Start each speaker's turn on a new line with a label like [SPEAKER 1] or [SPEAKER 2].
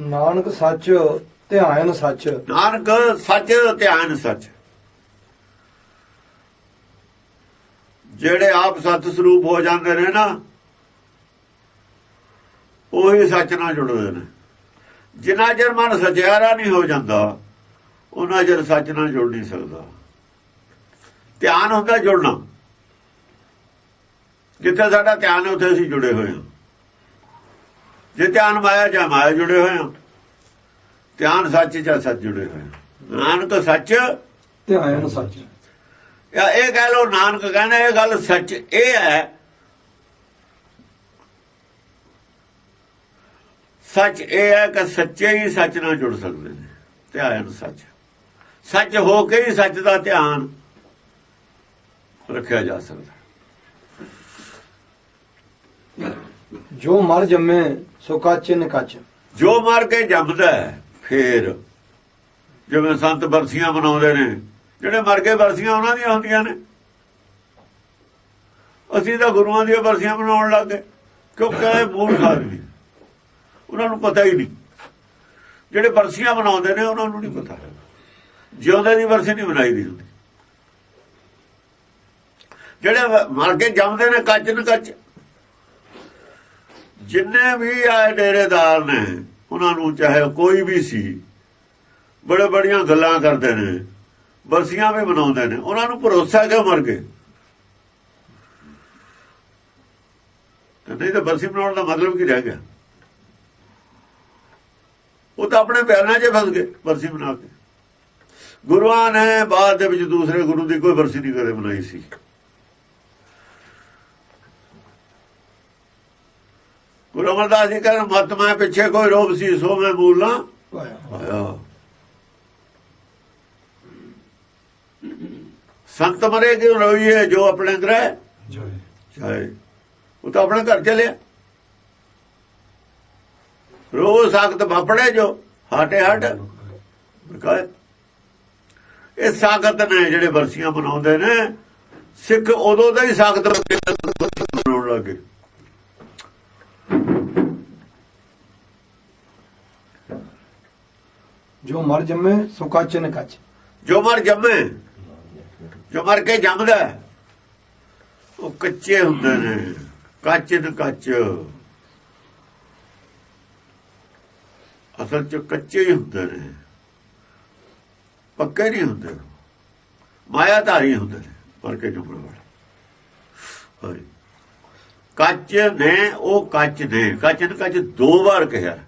[SPEAKER 1] ਨਾਨਕ ਸੱਚ, ਧਿਆਨ ਸੱਚ।
[SPEAKER 2] ਨਾਨਕ ਸੱਚ, ਧਿਆਨ ਸੱਚ। ਜਿਹੜੇ ਆਪ ਸਤ ਸਰੂਪ ਹੋ ਜਾਂਦੇ ਨੇ ਨਾ, ਉਹੀ ਸੱਚ ਨਾਲ ਜੁੜਦੇ ਨੇ। ਜਿੰਨਾ ਚਿਰ ਮਨ ਸਚਿਆਰਾ ਨਹੀਂ ਹੋ ਜਾਂਦਾ ਉਹਨਾਂ ਚਿਰ ਸੱਚ ਨਾਲ ਜੁੜ ਨਹੀਂ ਸਕਦਾ। ਧਿਆਨ ਹੁੰਦਾ ਜੁੜਨਾ। ਜਿੱਥੇ ਸਾਡਾ ਧਿਆਨ ਹੈ, ਉੱਥੇ ਅਸੀਂ ਜੁੜੇ ਹੋਏ ਹਾਂ। ਜੇ ਧਿਆਨ ਮਾਇਆ ਜਾਂ ਮਾਇਆ ਜੁੜੇ ਹੋਏ ਹਾਂ ਧਿਆਨ ਸੱਚ ਜਾਂ ਸੱਚ ਜੁੜੇ ਹੋਏ ਨਾਨਕ ਸੱਚ
[SPEAKER 1] ਧਿਆਨ ਸੱਚ।
[SPEAKER 2] ਜਾਂ ਇਹ ਕਹਿ ਲੋ ਨਾਨਕ ਕਹਿੰਦਾ ਇਹ ਗੱਲ ਸੱਚ ਇਹ ਹੈ। ਸੱਚ ਇਹ ਹੈ ਕਿ ਸੱਚੇ ਹੀ ਸੱਚ ਨਾਲ ਜੁੜ ਸਕਦੇ ਨੇ ਧਿਆਨ ਸੱਚ। ਸੱਚ ਹੋ ਕੇ ਹੀ ਸੱਚ ਦਾ ਧਿਆਨ ਰੱਖਿਆ ਜਾ ਸਕਦਾ।
[SPEAKER 1] ਜੋ ਮਰ ਜੰਮੇ ਸੋ ਕੱਚ ਨਿਕੱਚ
[SPEAKER 2] ਜੋ ਮਰ ਕੇ ਜੰਮਦਾ ਹੈ, ਫੇਰ ਜਿਵੇਂ ਸੰਤ ਬਰਸੀਆਂ ਮਨਾਉਂਦੇ ਨੇ ਜਿਹੜੇ ਮਰ ਕੇ ਬਰਸੀਆਂ ਉਹਨਾਂ ਦੀਆਂ ਹੁੰਦੀਆਂ ਨੇ। ਅਸੀਂ ਤਾਂ ਗੁਰੂਆਂ ਦੀਆਂ ਬਰਸੀਆਂ ਮਨਾਉਣ ਲੱਗੇ ਕਿਉਂਕਿ ਇਹ ਮੂਰਖ ਆਦਮੀ ਉਹਨਾਂ ਨੂੰ ਪਤਾ ਹੀ ਨਹੀਂ। ਜਿਹੜੇ ਬਰਸੀਆਂ ਮਨਾਉਂਦੇ ਨੇ ਉਹਨਾਂ ਨੂੰ ਨਹੀਂ ਪਤਾ। ਜਿਉਂਦੇ ਦੀ ਬਰਸੀ ਨਹੀਂ ਮਨਾਈ ਦੀ ਹੁੰਦੀ। ਜਿਹੜੇ ਮਰ ਕੇ ਜੰਮਦੇ ਨੇ ਕੱਚ न ਕੱਚ। ਜਿੰਨੇ ਵੀ ਆਏ ਡੇਰੇਦਾਰ ਨੇ, ਉਹਨਾਂ ਨੂੰ ਚਾਹੇ ਕੋਈ ਵੀ ਸੀ, ਬੜੇ ਬੜੀਆਂ ਗੱਲਾਂ ਕਰਦੇ ਨੇ, ਬਰਸੀਆਂ ਵੀ ਮਨਾਉਂਦੇ ਨੇ, ਉਹਨਾਂ ਨੂੰ ਭਰੋਸਾ ਕਿਉਂ ਮਰ ਗਏ ਨਹੀਂ ਤਾਂ ਬਰਸੀ ਬਣਾਉਣ ਦਾ ਮਤਲਬ ਕੀ ਰਹਿ ਗਿਆ? ਉਹ ਤਾਂ ਆਪਣੇ ਬਿਆਨਾਂ 'ਚ ਫਸ ਗਏ ਬਰਸੀ ਬਣਾ ਕੇ। ਗੁਰੂਆਂ ਨੇ ਬਾਅਦ ਦੇ ਵਿੱਚ ਦੂਸਰੇ ਗੁਰੂ ਦੀ ਕੋਈ ਬਰਸੀ ਨਹੀਂ ਕਦੇ ਮਨਾਈ ਸੀ। ਗੁਰੂ ਅਮਰਦਾਸ ਜੀ ਕਹਿੰਦੇ ਮਤ ਮੈਂ ਪਿੱਛੇ ਕੋਈ ਰੋਗ ਸੀ ਸੋ ਮੈਂ ਮੂਲ। ਆਇਆ ਸੰਤ ਮਰੇ ਕਿਉਂ ਰੋਈਏ ਜੋ ਆਪਣੇ ਗ੍ਰਹਿ ਚਾਹੇ ਉਹ ਤਾਂ ਆਪਣੇ ਘਰ ਚਲਿਆ ਰੋ ਸਾਖਤ ਭਾਪੜੇ ਜੋ ਹਾਟੇ ਹਟ। ਇਹ ਸਾਖਤ ਨੇ ਜਿਹੜੇ ਵਰਸੀਆਂ ਬਣਾਉਂਦੇ ਨੇ ਸਿੱਖ ਉਦੋਂ ਦਾ ਹੀ ਸਾਖਤ ਬਣਾਉਣ ਲੱਗੇ
[SPEAKER 1] ਜੋ ਮਰ ਜੰਮੇ ਸੋ ਕੱਚ ਨਿਕੱਚ
[SPEAKER 2] ਜੋ ਮਰ ਜੰਮੇ, ਜੋ ਮਰ ਕੇ ਜੰਮਦਾ ਉਹ ਕੱਚੇ ਹੁੰਦੇ ਨੇ। ਕੱਚ न ਕੱਚ। ਅਸਲ ਚ ਕੱਚੇ ਹੀ ਹੁੰਦੇ ਨੇ। ਪੱਕੇ ਨਹੀਂ ਹੁੰਦੇ। ਮਾਇਆ ਧਾਰੀ ਹੁੰਦੇ ਨੇ। ਮਰ ਕੇ ਜੰਮਣ ਵਾਲੇ। ਕੱਚ ਨੇ, ਉਹ ਕੱਚ ਨੇ। ਕੱਚ न ਕੱਚ ਦੋ ਵਾਰ ਕਿਹਾ।